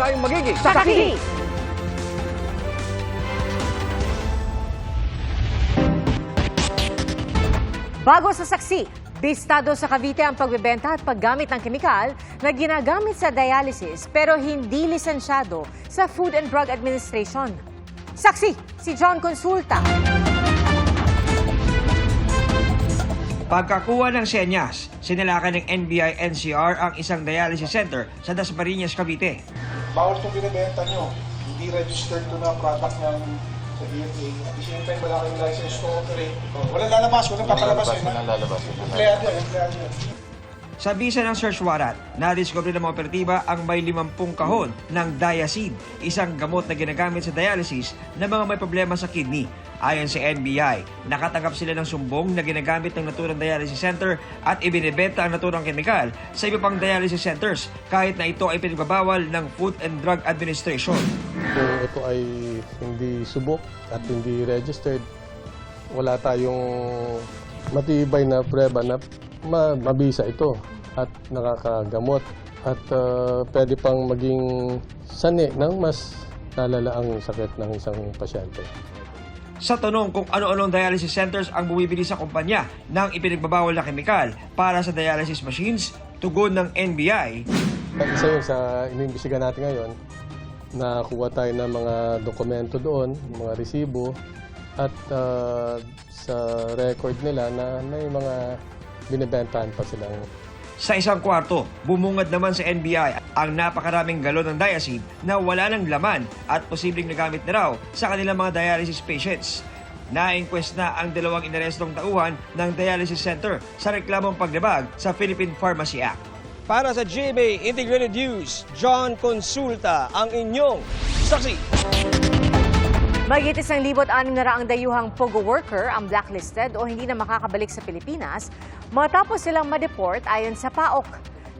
tayong magiging Sakaki! Bago sa saksi, bistado sa Cavite ang pagbebenta at paggamit ng kemikal na ginagamit sa dialysis pero hindi lisensyado sa Food and Drug Administration. Saksi, si John Consulta. Pagkakuha ng senyas, sinalakan ng NBI-NCR ang isang dialysis center sa Dasmariñas, Cavite. Bawal itong binibenta nyo. Hindi registered to na product ng sa DFA. At the same time, wala kayong license to operate. Oh, wala lalabas, wala papalabas yun. Walang lalabas. Empleyado yan, empleyado yan. Sa bisa ng search warrant, nadiskubre ng mga operatiba ang may 50 kahon ng Diacid, isang gamot na ginagamit sa dialysis ng mga may problema sa kidney. Ayon sa NBI, nakatanggap sila ng sumbong na ginagamit ng naturang dialysis center at ibinebenta ang naturang kemikal sa iba pang dialysis centers kahit na ito ay pinagbabawal ng Food and Drug Administration. Kung ito ay hindi subok at hindi registered, wala tayong matibay na prueba na ma- mabisa ito at nakakagamot at uh, pwede pang maging sani ng mas nalala ang sakit ng isang pasyente. Sa tanong kung ano-anong dialysis centers ang bumibili sa kumpanya ng ipinagbabawal na kemikal para sa dialysis machines, tugon ng NBI, Isa yun sa iniimbestiga natin ngayon, nakuha tayo ng mga dokumento doon, mga resibo, at uh, sa record nila na may mga binibentahan pa silang Sa isang kwarto, bumungad naman sa NBI ang napakaraming galon ng diacid na wala ng laman at posibleng nagamit na raw sa kanilang mga dialysis patients. Na-inquest na ang dalawang inarestong tauhan ng dialysis center sa reklamong paglabag sa Philippine Pharmacy Act. Para sa GMA Integrated News, John Consulta ang inyong saksi. Mahigit isang libot anim na raang dayuhang POGO worker ang blacklisted o hindi na makakabalik sa Pilipinas matapos silang ma-deport ayon sa PAOK.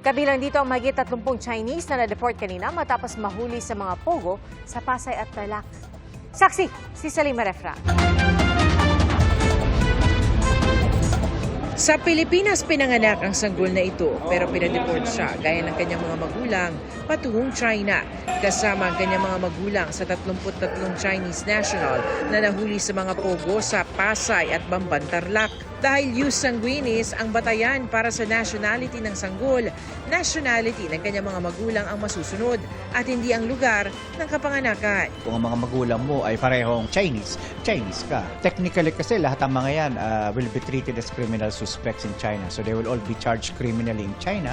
Kabilang dito ang mahigit 30 Chinese na na-deport kanina matapos mahuli sa mga POGO sa Pasay at Tarlac. Saksi, si Salima Refra. Sa Pilipinas pinanganak ang sanggol na ito pero pinadeport siya gaya ng kanyang mga magulang patungong China. Kasama ang kanyang mga magulang sa 33 Chinese national na nahuli sa mga pogo sa Pasay at Bamban Tarlac. Dahil use sanguinis ang batayan para sa nationality ng sanggol, nationality ng kanyang mga magulang ang masusunod at hindi ang lugar ng kapanganakan. Kung ang mga magulang mo ay parehong Chinese, Chinese ka. Technically kasi lahat ng mga yan uh, will be treated as criminal suspects in China. So they will all be charged criminally in China.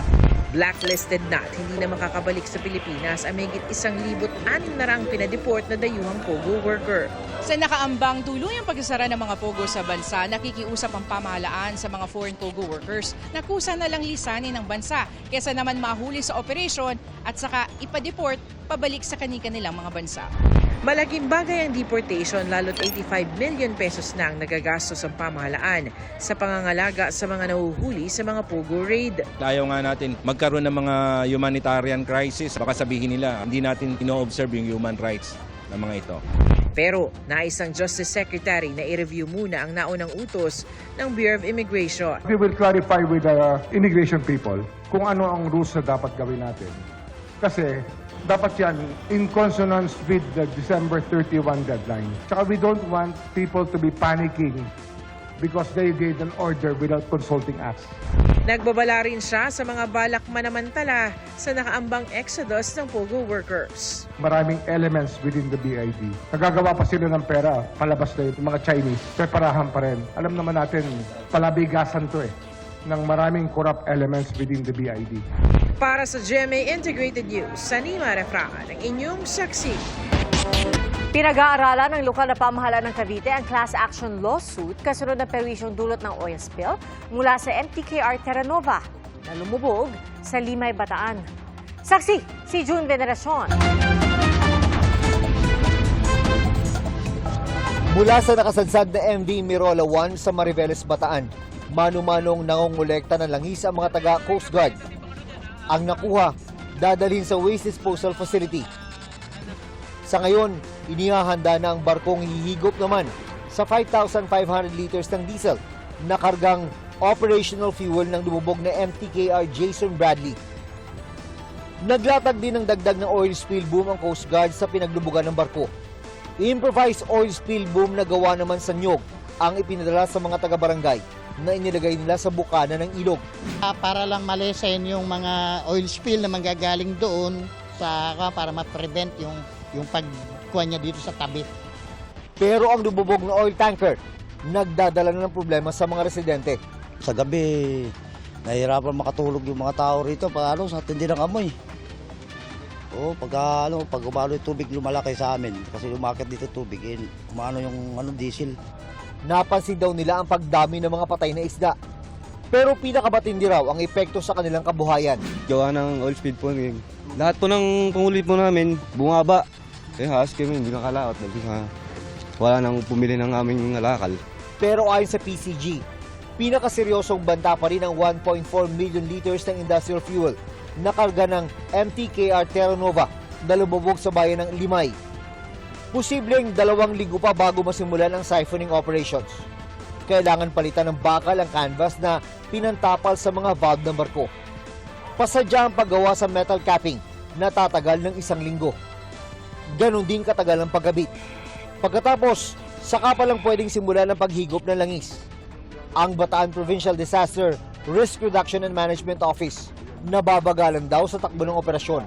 Blacklisted na at hindi na makakabalik sa Pilipinas ang mahigit isang libot anim na rang pinadeport na dayuhang POGO worker. Sa nakaambang tuluyang pagsasara ng mga pogo sa bansa, nakikiusap ang pamahalaan sa mga foreign pogo workers na kusa na lang lisanin ng bansa kesa naman mahuli sa operasyon at saka ipa-deport pabalik sa kani-kanilang mga bansa. Malaking bagay ang deportation lalo't 85 million pesos na ang nagagastos ang pamahalaan sa pangangalaga sa mga nahuhuli sa mga POGO raid. Ayaw nga natin magkaroon ng mga humanitarian crisis. Baka sabihin nila, hindi natin ino-observe yung human rights ng mga ito. Pero nais ang Justice Secretary na i-review muna ang naunang utos ng Bureau of Immigration. We will clarify with the immigration people kung ano ang rules na dapat gawin natin. Kasi dapat yan in consonance with the December 31 deadline. Tsaka we don't want people to be panicking because they gave an order without consulting us. Nagbabala rin siya sa mga balak manamantala sa nakaambang exodus ng POGO workers. Maraming elements within the BID. Nagagawa pa sila ng pera, palabas na yung mga Chinese. Preparahan pa rin. Alam naman natin, palabigasan to eh ng maraming corrupt elements within the BID. Para sa GMA Integrated News, Sanima Refrahan, ang inyong saksi. Pinag-aaralan ng lokal na pamahalaan ng Cavite ang class action lawsuit kasunod ng perwisyong dulot ng oil spill mula sa MTKR Terranova na lumubog sa Limay, Bataan. Saksi, si June Veneracion. Mula sa nakasadsad na MV Mirola 1 sa Mariveles, Bataan, mano-manong nangongolekta ng langis ang mga taga Coast Guard. Ang nakuha, dadalhin sa waste disposal facility. Sa ngayon, inihahanda na ang barkong hihigop naman sa 5,500 liters ng diesel na kargang operational fuel ng lumubog na MTKR Jason Bradley. Naglatag din ng dagdag na oil spill boom ang Coast Guard sa pinaglubugan ng barko. Improvised oil spill boom na gawa naman sa nyog ang ipinadala sa mga taga-barangay na inilagay nila sa bukana ng ilog. Ah, para lang malesen yung mga oil spill na manggagaling doon sa para ma-prevent yung yung pagkuha niya dito sa tabi. Pero ang lumubog na oil tanker, nagdadala na ng problema sa mga residente. Sa gabi, nahihirapan makatulog yung mga tao rito pag ano, sa tindi ng amoy. Oo, pag ano, pag umano yung tubig lumalaki sa amin kasi lumakit dito tubig, eh, umano yung ano, diesel. Napansin daw nila ang pagdami ng mga patay na isda. Pero pinakabatindi raw ang epekto sa kanilang kabuhayan. gawa ng oil speed po. eh. Lahat po ng pangulit po namin, bumaba. Eh, haas kami, hindi nakalaot. Dahil sa wala nang pumili ng aming alakal. Pero ayon sa PCG, pinakaseryosong banta pa rin ang 1.4 million liters ng industrial fuel na karga ng MTKR Terra Nova na lumubog sa bayan ng Limay. Posibleng dalawang linggo pa bago masimulan ang siphoning operations. Kailangan palitan ng bakal ang canvas na pinantapal sa mga valve ng barko. Pasadya ang paggawa sa metal capping na tatagal ng isang linggo. Ganon din katagal ang paggabit. Pagkatapos, saka pa lang pwedeng simulan ang paghigop ng langis. Ang Bataan Provincial Disaster Risk Reduction and Management Office nababagalan daw sa takbo ng operasyon.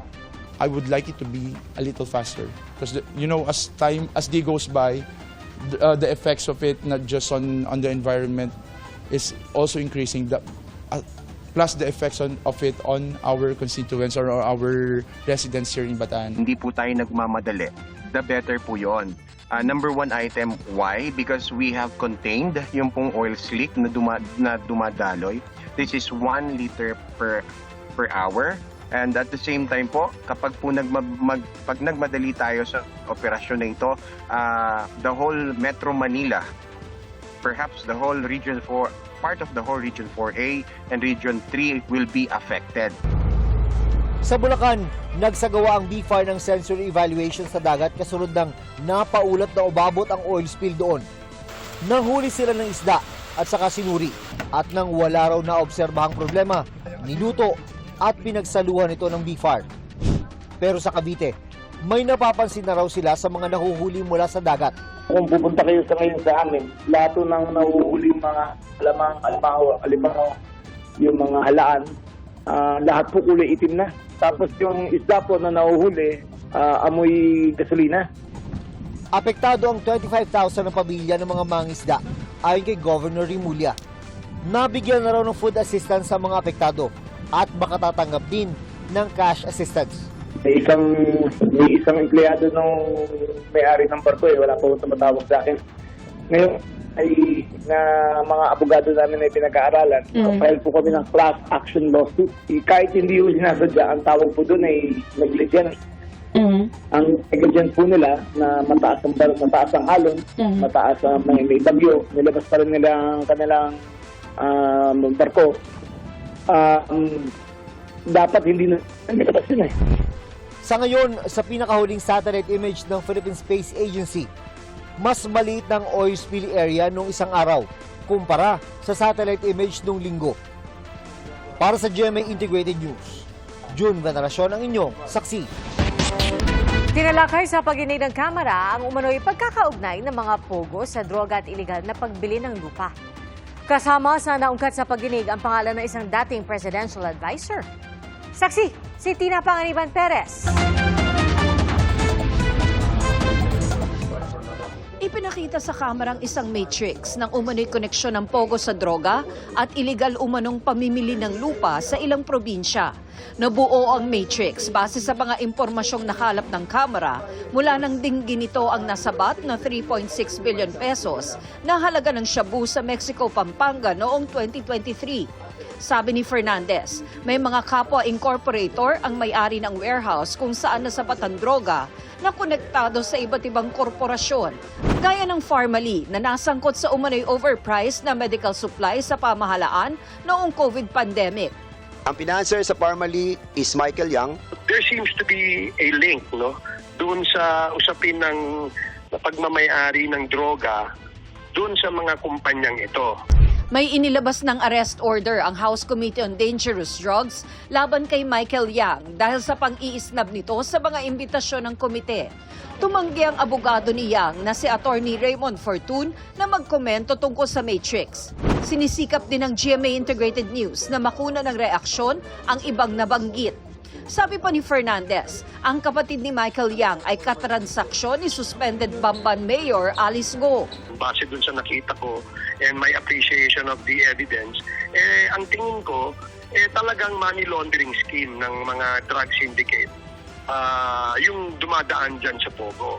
I would like it to be a little faster because you know as time as day goes by the, uh, the effects of it not just on on the environment is also increasing the plus the effects on, of it on our constituents or our residents here in Bataan. hindi po tayo nagmamadali, the better po yon. Ah, number one item, why? Because we have contained yung pong oil slick na, duma, na dumadaloy. This is 1 liter per per hour. And at the same time po, kapag po nagma, mag, pag nagmadali tayo sa operasyon na ito, ah, the whole Metro Manila, perhaps the whole Region 4, part of the whole Region 4A and Region 3 will be affected. Sa Bulacan, nagsagawa ang BFAR ng sensory evaluation sa dagat kasunod ng napaulat na umabot ang oil spill doon. Nahuli sila ng isda at saka sinuri at nang wala raw na obserbahang problema, niluto at pinagsaluhan ito ng BFAR. Pero sa Cavite, may napapansin na raw sila sa mga nahuhuli mula sa dagat. Kung pupunta kayo sa ngayon sa amin, lahat po ng nahuhuli mga alamang, alimango, alimango, yung mga halaan, ah, lahat po kulay itim na. Tapos yung isda po na nahuhuli, ah, amoy gasolina. Apektado ang 25,000 na pamilya ng mga mangisda ayon kay Governor Rimulya. Nabigyan na raw ng food assistance sa mga apektado at baka tatanggap din ng cash assistance. May isang, may isang empleyado nung may-ari ng barko eh, wala po tumatawag sa akin. Ngayon, ay na mga abogado namin ay pinag-aaralan. File po kami ng class action lawsuit. Eh, Kahit hindi yung sinasadya, ang tawag po doon ay negligence. Ang negligence po nila na mataas ang bar- mataas ang alon, mataas ang may, may bagyo, nilabas pa rin nila ang kanilang um, barko. Um, dapat hindi na nilabas yun eh. Sa ngayon, sa pinakahuling satellite image ng Philippine Space Agency, mas maliit ng oil spill area nung isang araw kumpara sa satellite image nung linggo. Para sa GMA Integrated News, June Veneracion ang inyong saksi. Tinalakay sa paginig ng kamera ang umano'y pagkakaugnay ng mga pogo sa droga at iligal na pagbili ng lupa. Kasama sa naungkat sa paginig ang pangalan ng isang dating presidential advisor. Saksi, si Tina Panganiban Perez. Ipinakita sa kamerang isang matrix ng umano'y koneksyon ng Pogo sa droga at iligal umanong pamimili ng lupa sa ilang probinsya. Nabuo ang matrix base sa mga impormasyong nakalap ng kamera mula nang dinggin nito ang nasabat na 3.6 billion pesos na halaga ng shabu sa Mexico, Pampanga noong 2023. Sabi ni Fernandez, may mga kapwa incorporator ang may-ari ng warehouse kung saan nasapat ang droga na konektado sa iba't ibang korporasyon. Gaya ng Farmally na nasangkot sa umano'y overpriced na medical supply sa pamahalaan noong COVID pandemic. Ang financer sa Parmally is Michael Yang. there seems to be a link no doon sa usapin ng pagmamayari ng droga doon sa mga kumpanyang ito. May inilabas ng arrest order ang House Committee on Dangerous Drugs laban kay Michael Yang dahil sa pang-iisnab nito sa mga imbitasyon ng komite. Tumanggi ang abogado ni Yang na si Attorney Raymond Fortun na magkomento tungkol sa Matrix. Sinisikap din ng GMA Integrated News na makuna ng reaksyon ang ibang nabanggit. Sabi pa ni Fernandez, ang kapatid ni Michael Yang ay katransaksyon ni suspended Bamban Mayor Alice Go. base dun sa nakita ko and my appreciation of the evidence, eh, ang tingin ko, eh, talagang money laundering scheme ng mga drug syndicate ah, yung dumadaan dyan sa Pogo.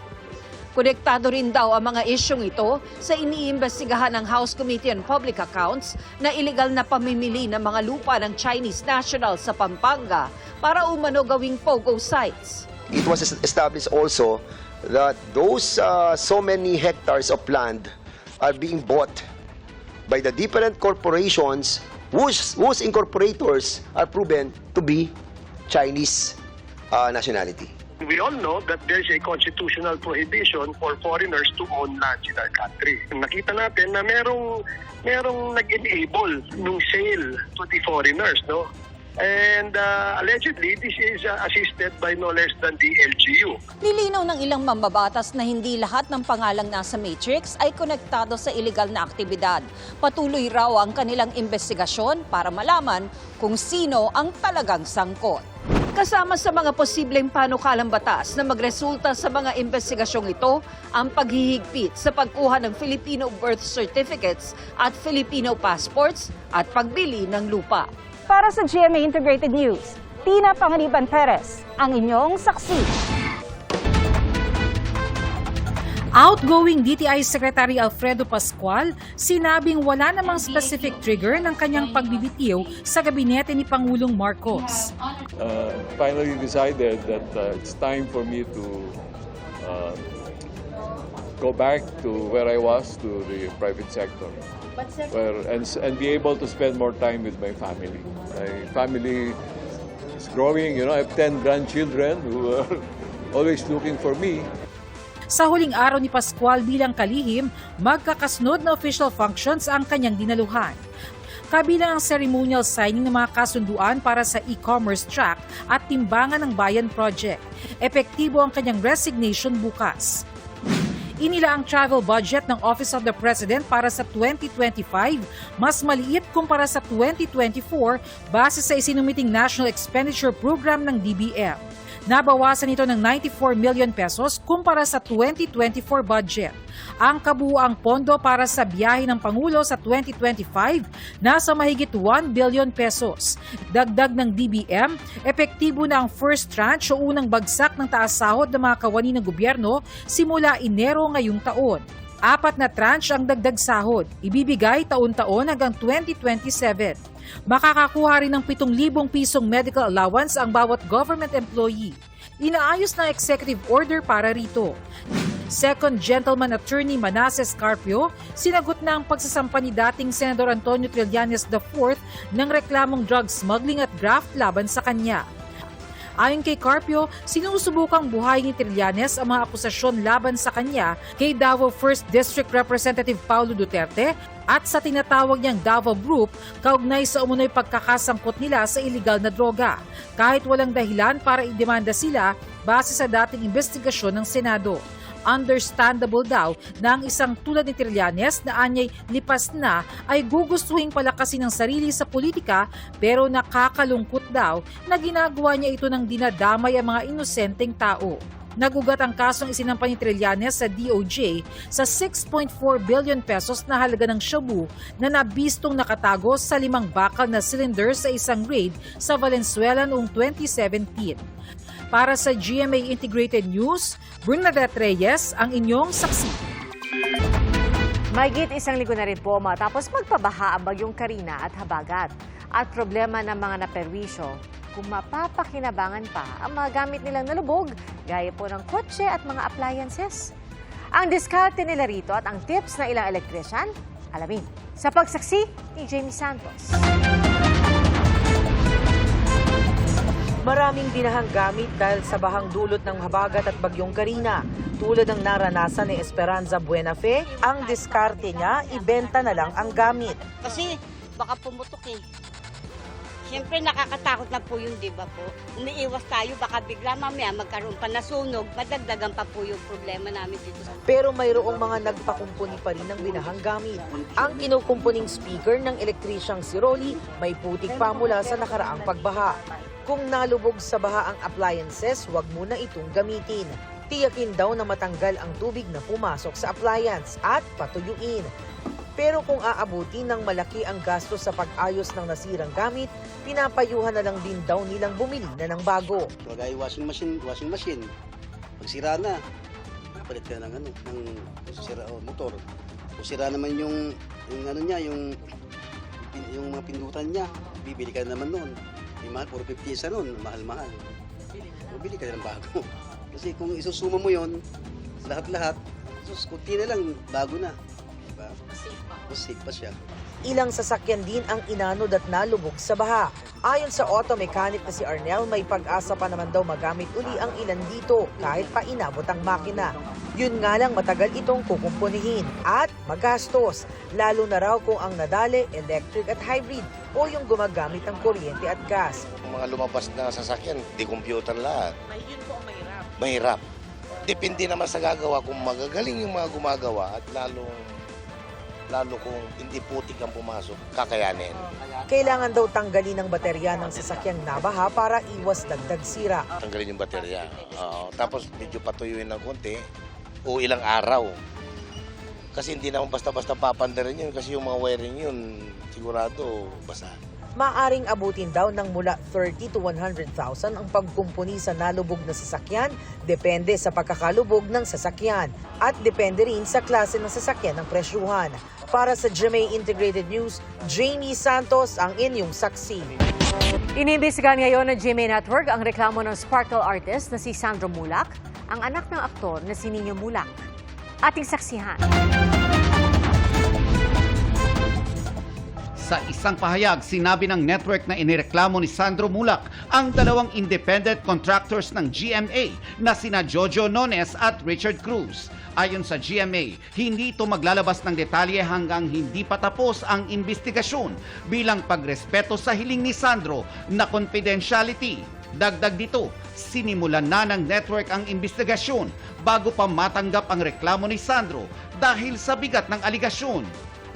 Konektado rin daw ang mga isyong ito sa iniimbestigahan ng House Committee on Public Accounts na iligal na pamimili ng mga lupa ng Chinese national sa Pampanga para umano gawing POGO sites. It was established also that those uh, so many hectares of land are being bought by the different corporations whose, whose incorporators are proven to be Chinese uh, nationality. We all know that there's a constitutional prohibition for foreigners to own lands in our country. Nakita natin na merong merong nag-enable nung sale to the foreigners, no? And uh, allegedly, this is uh, assisted by no less than the LGU. Nilinaw ng ilang mambabatas na hindi lahat ng pangalang nasa Matrix ay konektado sa illegal na aktibidad. Patuloy raw ang kanilang investigasyon para malaman kung sino ang talagang sangkot. Kasama sa mga posibleng panukalang batas na magresulta sa mga investigasyong ito ang paghihigpit sa pagkuha ng Filipino birth certificates at Filipino passports at pagbili ng lupa. Para sa GMA Integrated News, Tina Panganiban Perez, ang inyong saksi. Outgoing DTI Secretary Alfredo Pascual sinabing wala namang specific trigger ng kanyang pagbibitiw sa gabinete ni Pangulong Marcos. uh, finally decided that uh, it's time for me to uh, go back to where I was, to the private sector, where and and be able to spend more time with my family. My family is growing. You know, I have ten grandchildren who are always looking for me. Sa huling araw ni Pascual bilang kalihim, magkakasunod na official functions ang kanyang dinaluhan. Kabilang ang ceremonial signing ng mga kasunduan para sa e-commerce track at timbangan ng bayan project. Epektibo ang kanyang resignation bukas. Inila ang travel budget ng Office of the President para sa 2025 mas maliit kumpara sa 2024 base sa isinumiting National Expenditure Program ng DBM. Nabawasan ito ng 94 million pesos kumpara sa 2024 budget. Ang kabuuang pondo para sa biyahe ng Pangulo sa 2025 nasa mahigit 1 billion pesos. Dagdag ng DBM, epektibo na ang first tranche o unang bagsak ng taas sahod ng mga kawani ng gobyerno simula Enero ngayong taon. Apat na tranche ang dagdag sahod, ibibigay taon-taon hanggang 2027. Makakakuha rin ng 7,000 pisong medical allowance ang bawat government employee. Inaayos ng executive order para rito. Second Gentleman Attorney Manasseh Carpio, sinagot na ang pagsasampa ni dating Senador Antonio Trillanes IV ng reklamong drug smuggling at graft laban sa kanya. Ayon kay Carpio, sinusubukang buhay ni Trillanes ang mga akusasyon laban sa kanya kay Davao 1st District Representative Paulo Duterte at sa tinatawag niyang Davao Group kaugnay sa umunoy pagkakasangkot nila sa iligal na droga, kahit walang dahilan para idemanda sila base sa dating investigasyon ng Senado. Understandable daw na ang isang tulad ni Trillanes na anyay lipas na ay gugustuhin palakasin ng sarili sa politika pero nakakalungkot daw na ginagawa niya ito ng dinadamay ang mga inosenteng tao. Nagugat ang kasong isinampa ni Trillanes sa DOJ sa 6.4 billion pesos na halaga ng shabu na nabistong nakatago sa limang bakal na cylinder sa isang raid sa Valenzuela noong 2017. Para sa GMA Integrated News, Bernadette Reyes ang inyong saksi. Mahigit isang linggo na rin po matapos magpabaha ang bagyong Karina at Habagat. At problema ng mga naperwisyo, kung mapapakinabangan pa ang mga gamit nilang nalubog, gaya po ng kotse at mga appliances. Ang diskarte nila rito at ang tips ng ilang elektrisyan, alamin sa pagsaksi ni Jamie Santos. Maraming binahang gamit dahil sa bahang dulot ng habagat at bagyong Karina. Tulad ng naranasan ni Esperanza Buenafe, ang diskarte niya, ibenta na lang ang gamit. Kasi baka pumutok eh. Siyempre nakakatakot na po yun, di ba po? Umiiwas tayo, baka bigla mamaya magkaroon pa na sunog, madagdagan pa po yung problema namin dito. Pero mayroong mga nagpakumpuni pa rin ng binahang gamit. Ang kinukumpuning speaker ng elektrisyang si Rolly may putik pa mula sa nakaraang pagbaha. Kung nalubog sa baha ang appliances, huwag muna itong gamitin. Tiyakin daw na matanggal ang tubig na pumasok sa appliance at patuyuin. Pero kung aabutin ng malaki ang gasto sa pag-ayos ng nasirang gamit, pinapayuhan na lang din daw nilang bumili na ng bago. Kagaya washing machine, washing machine. Pag sira na, palit ka ng ano, ng sira o motor. Kung sira naman yung yung ano niya, yung yung mga pindutan niya, bibili ka naman noon. Mahal, puro 50 isa noon, mahal-mahal. Bibili ka ng bago. Kasi kung isusuma mo yon lahat-lahat, sus, kunti na lang, bago na. Diba? Mas safe pa siya. Ilang sasakyan din ang inanod at nalubog sa baha. Ayon sa auto mechanic na si Arnel, may pag-asa pa naman daw magamit uli ang ilan dito kahit pa inabot ang makina. Yun nga lang matagal itong kukumpunihin at magastos, lalo na raw kung ang nadali, electric at hybrid o yung gumagamit ng kuryente at gas. mga lumabas na sasakyan, di computer lahat. Yun po ang mahirap. Mahirap. Depende naman sa gagawa kung magagaling yung mga gumagawa at lalo lalo kung hindi putik ang pumasok, kakayanin. Kailangan daw tanggalin ang baterya ng sasakyang nabaha para iwas dagdag sira. Tanggalin yung baterya. Oo. tapos medyo patuyuin ng konti o ilang araw. Kasi hindi naman basta-basta papandarin yun kasi yung mga wiring yun sigurado basa. Maaring abutin daw ng mula 30 to 100,000 ang pagkumpuni sa nalubog na sasakyan, depende sa pagkakalubog ng sasakyan at depende rin sa klase ng sasakyan ng presyuhan. Para sa GMA Integrated News, Jamie Santos ang inyong saksi. Iniimbestigahan ngayon ng GMA Network ang reklamo ng sparkle artist na si Sandro Mulak, ang anak ng aktor na si Nino Mulak. Ating saksihan. Sa isang pahayag, sinabi ng network na inireklamo ni Sandro Mulak ang dalawang independent contractors ng GMA na sina Jojo Nones at Richard Cruz. Ayon sa GMA, hindi ito maglalabas ng detalye hanggang hindi pa tapos ang investigasyon bilang pagrespeto sa hiling ni Sandro na confidentiality. Dagdag dito, sinimulan na ng network ang investigasyon bago pa matanggap ang reklamo ni Sandro dahil sa bigat ng aligasyon.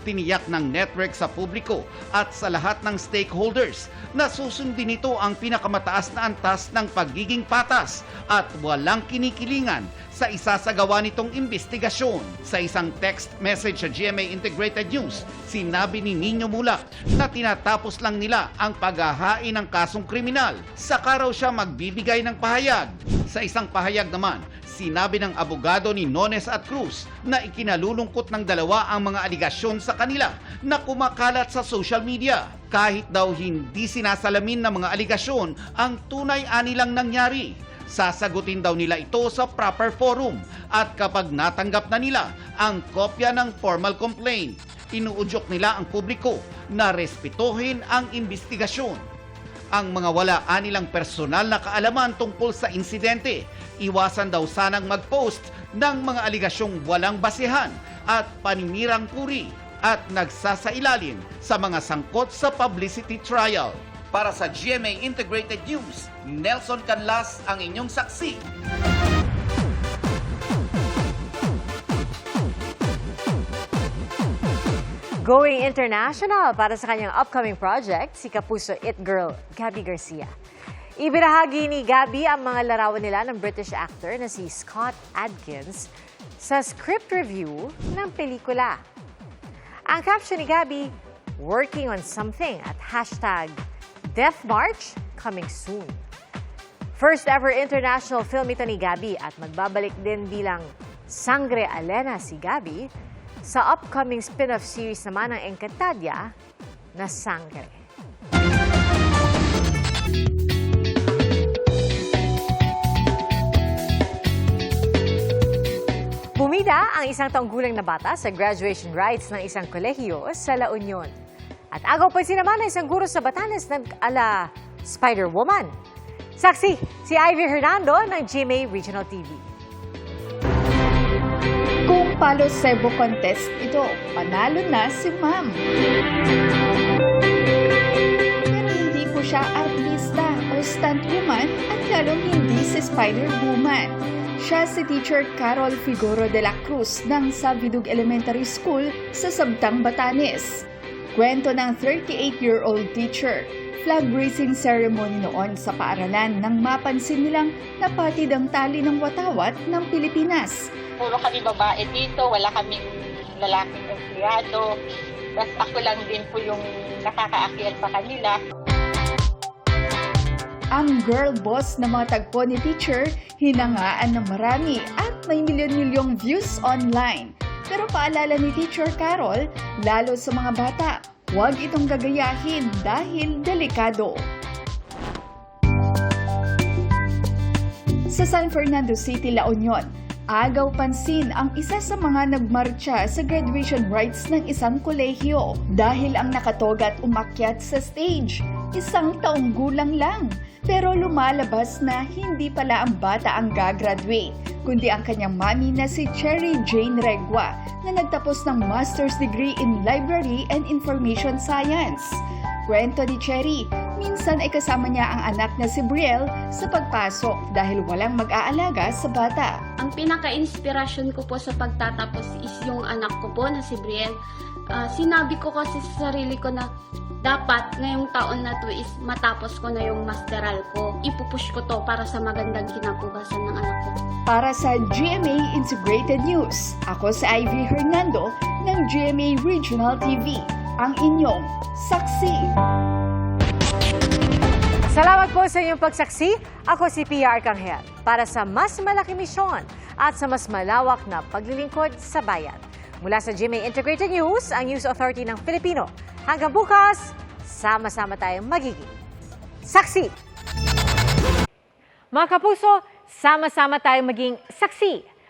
Tiniyak ng network sa publiko at sa lahat ng stakeholders na susundin nito ang pinakamataas na antas ng pagiging patas at walang kinikilingan sa isasagawa nitong investigasyon. Sa isang text message sa GMA Integrated News, sinabi ni Nino Mulak na tinatapos lang nila ang paghahain ng kasong kriminal. Saka raw siya magbibigay ng pahayag. Sa isang pahayag naman, sinabi ng abogado ni Nones at Cruz na ikinalulungkot ng dalawa ang mga aligasyon sa kanila na kumakalat sa social media. Kahit daw hindi sinasalamin ng mga aligasyon ang tunay anilang nangyari. Sasagutin daw nila ito sa proper forum at kapag natanggap na nila ang kopya ng formal complaint, inuudyok nila ang publiko na respetuhin ang investigasyon ang mga wala anilang personal na kaalaman tungkol sa insidente. Iwasan daw sanang mag-post ng mga aligasyong walang basehan at paninirang puri at nagsasailalim sa mga sangkot sa publicity trial. Para sa GMA Integrated News, Nelson Canlas ang inyong saksi. Going international para sa kanyang upcoming project, si Kapuso It Girl, Gabby Garcia. Ibinahagi ni Gabby ang mga larawan nila ng British actor na si Scott Adkins sa script review ng pelikula. Ang caption ni Gabby, working on something at hashtag Death March coming soon. First ever international film ito ni Gabby at magbabalik din bilang Sangre Alena si Gabby sa upcoming spin-off series naman ng Encantadia na Sangre. Bumida ang isang taong gulang na bata sa graduation rites ng isang kolehiyo sa La Union. At agaw pa naman ng isang guro sa Batanes nag-ala Spider-Woman. Saksi, si Ivy Hernando ng GMA Regional TV. Kung palo sebo contest ito, panalo na si Ma'am. Hindi po siya artista o stuntwoman at lalong hindi si Spider-Woman. Siya si Teacher Carol Figuro de la Cruz ng Savidug Elementary School sa Sabtang, Batanes. Kwento ng 38-year-old teacher, flag raising ceremony noon sa paaralan nang mapansin nilang napatid ang tali ng watawat ng Pilipinas. Puro kami babae dito, wala kaming lalaking empleyado. Tapos ako lang din po yung nakakaakyat pa kanila. Ang girl boss na mga tagpo ni teacher, hinangaan ng marami at may milyon-milyong views online. Pero paalala ni Teacher Carol, lalo sa mga bata, huwag itong gagayahin dahil delikado. Sa San Fernando City, La Union, agaw pansin ang isa sa mga nagmarcha sa graduation rites ng isang kolehiyo dahil ang nakatogat umakyat sa stage. Isang taong gulang lang. Pero lumalabas na hindi pala ang bata ang gagraduate, kundi ang kanyang mami na si Cherry Jane Regua na nagtapos ng master's degree in Library and Information Science. Kwento ni Cherry, minsan ay kasama niya ang anak na si Brielle sa pagpasok dahil walang mag-aalaga sa bata. Ang pinaka-inspirasyon ko po sa pagtatapos is yung anak ko po na si Brielle. Ah, sinabi ko kasi sa sarili ko na dapat ngayong taon na to is matapos ko na yung masteral ko. Ipupush ko to para sa magandang kinabukasan ng anak ko. Para sa GMA Integrated News, ako si Ivy Hernando ng GMA Regional TV, ang inyong saksi. Salamat po sa inyong pagsaksi. Ako si Pia Arcangel para sa mas malaki misyon at sa mas malawak na paglilingkod sa bayan. Mula sa GMA Integrated News, ang News Authority ng Filipino. Hanggang bukas, sama-sama tayong magiging saksi. Mga kapuso, sama-sama tayong maging saksi.